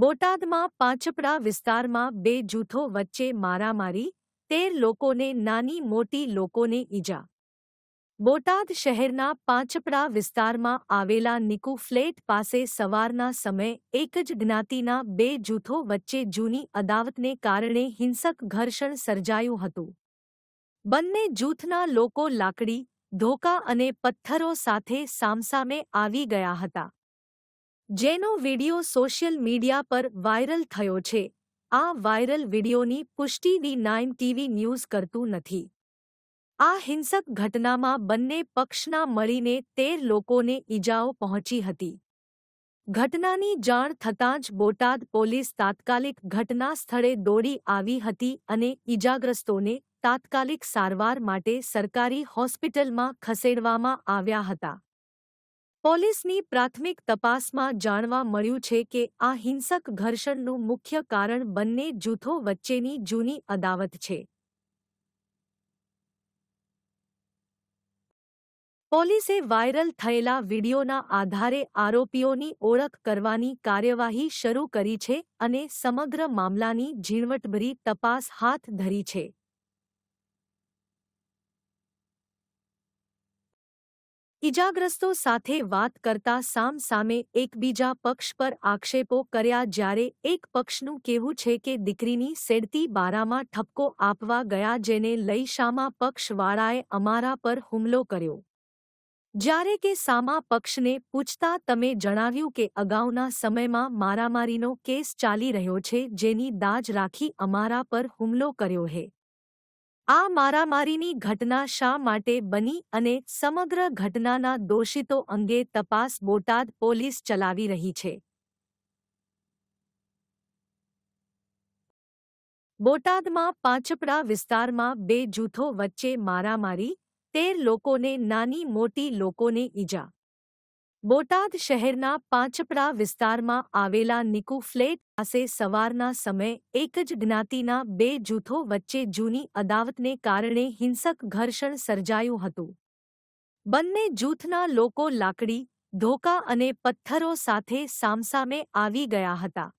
બોટાદમાં પાંચપડા વિસ્તારમાં બે જૂથો વચ્ચે મારામારી, તેર લોકોને નાની મોટી લોકોને ઈજા. બોટાદ શહેરના પાંચપડા વિસ્તારમાં આવેલા નિકુ ફ્લેટ પાસે સવારના સમયે એક જ જ્ઞાતિના બે જૂથો વચ્ચે જૂની અદાવતને કારણે હિંસક ઘર્ષણ સર્જાયું હતું. બંને જૂથના લોકો લાકડી, ધોકા અને પથ્થરો સાથે સામસામે આવી ગયા હતા. જેનો વીડિયો સોશિયલ મીડિયા પર વાયરલ થયો છે. આ વાયરલ વીડિયોની પુષ્ટિ ડી નાઇન ટીવી ન્યૂઝ કરતું નથી. આ હિંસક ઘટનામાં બંને પક્ષના મળીને તેર લોકોને ઈજાઓ પહોંચી હતી. ઘટનાની જાણ થતાં જ બોટાદ પોલીસ તાત્કાલિક ઘટના સ્થળે દોડી આવી હતી અને ઈજાગ્રસ્તોને તાત્કાલિક સારવાર માટે સરકારી હોસ્પિટલમાં ખસેડવામાં આવ્યા હતા. પોલીસની પ્રાથમિક તપાસમાં જાણવા મળ્યું છે કે આ હિંસક ઘર્ષણનું મુખ્ય કારણ બંને જૂથો વચ્ચેની જૂની અદાવત છે. પોલીસે વાયરલ થયેલા વીડિયોના આધારે આરોપીઓની ઓળખ કરવાની કાર્યવાહી શરૂ કરી છે અને સમગ્ર મામલાની ઝીણવટભરી તપાસ હાથ ધરી છે. ઇજાગ્રસ્તો સાથે વાત કરતા સામ સામે એકબીજા પક્ષ પર આક્ષેપો કર્યા જ્યારે એક પક્ષનું કહેવું છે કે દીકરીની સેડતી બારામાં ઠપકો આપવા ગયા જેને લઈ શામા પક્ષવાળાએ અમારા પર હુમલો કર્યો. જ્યારે કે સામા પક્ષને પૂછતા તમે જણાવ્યું કે અગાઉના સમયમાં મારામારીનો કેસ ચાલી રહ્યો છે જેની દાજ રાખી અમારા પર હુમલો કર્યો હે. આ મારામારીની ઘટના શા માટે બની અને સમગ્ર ઘટનાના દોષિતો અંગે તપાસ બોટાદ પોલીસ ચલાવી રહી છે. બોટાદમાં પાંચપડા વિસ્તારમાં બે જૂથો વચ્ચે મારામારી, તેર લોકોને નાની મોટી લોકોને ઈજા. બોટાદ શહેરના પાંચપડા વિસ્તારમાં આવેલા નિકુ ફ્લેટ પાસે સવારના સમયે એક જ જ્ઞાતિના બે જૂથો વચ્ચે જૂની અદાવતને કારણે હિંસક ઘર્ષણ સર્જાયું હતું. બંને જૂથના લોકો લાકડી, ધોકા અને પથ્થરો સાથે સામસામે આવી ગયા હતા.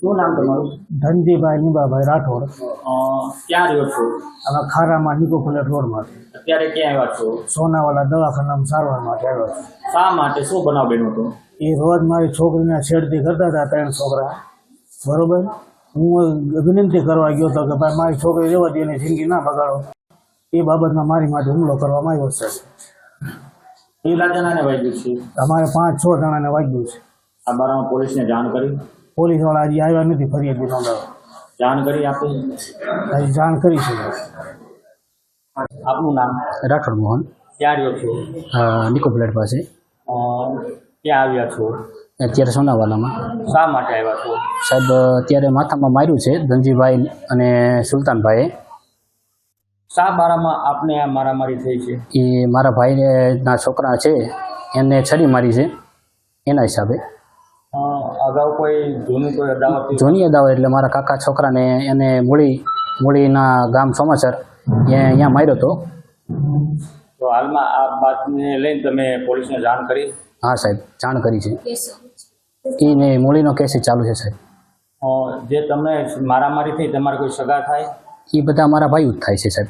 શું નામ તમારું? ધનજીભાઈ નીબાભાઈ રાઠોડ. ક્યાં રહ્યો છો? અમે ખારામાં નિકો ફ્લેટ રોડમાં અત્યારે ક્યાં આવ્યા છો? સોનાવાલા દવાખાનામાં સારવારમાં આવ્યો છું શા માટે? શું બનાવ બન્યો હતો? એ રોજ મારી છોકરીને છેડતી કરતા હતા ત્રણ છોકરા. બરોબર? હું વિનંતી કરવા ગયો હતો કે ભાઈ મારી છોકરી રહેવા દે એની જિંદગી ના બગાડો. એ બાબતમાં મારી માટે હુમલો કરવામાં આવ્યો છે. કેટલા જણાને વાગ્યું છે? અમારે પાંચ છ જણાને વાગ્યું છે. આ બારામાં પોલીસને જાણ કરી? પોલીસવાળા હજી આવ્યા નથી ફરિયાદી નોંધાવા જાણ કરી આપે? હજી જાણ કરી છે. આપનું નામ? રાઠોડ મોહન. ક્યાં આવ્યો છો? નિકો પ્લેટ પાસે. ક્યાં આવ્યા છો? અત્યારે સોનાવાલામાં. શા માટે આવ્યા છો? સાહેબ અત્યારે માથામાં માર્યું છે ધનજીભાઈ અને સુલતાનભાઈએ. શા બારામાં આપને આ મારામારી થઈ છે? એ મારા ભાઈના છોકરા છે એને છરી મારી છે એના હિસાબે. અગાઉ કોઈ જૂની કોઈ અદાવત જૂની અદાવત એટલે મારા કાકા છોકરાને એને મૂળી મૂળીના ગામ સોમાસર એ અહીંયા માર્યો હતો તો હાલમાં આ બાતને લઈને તમે પોલીસને જાણ કરી? હા સાહેબ જાણ કરી છે. એને મૂળીનો કેસ ચાલુ છે સાહેબ. જે તમે મારામારીથી તમારે કોઈ સગા થાય? એ બધા મારા ભાઈ જ થાય છે સાહેબ.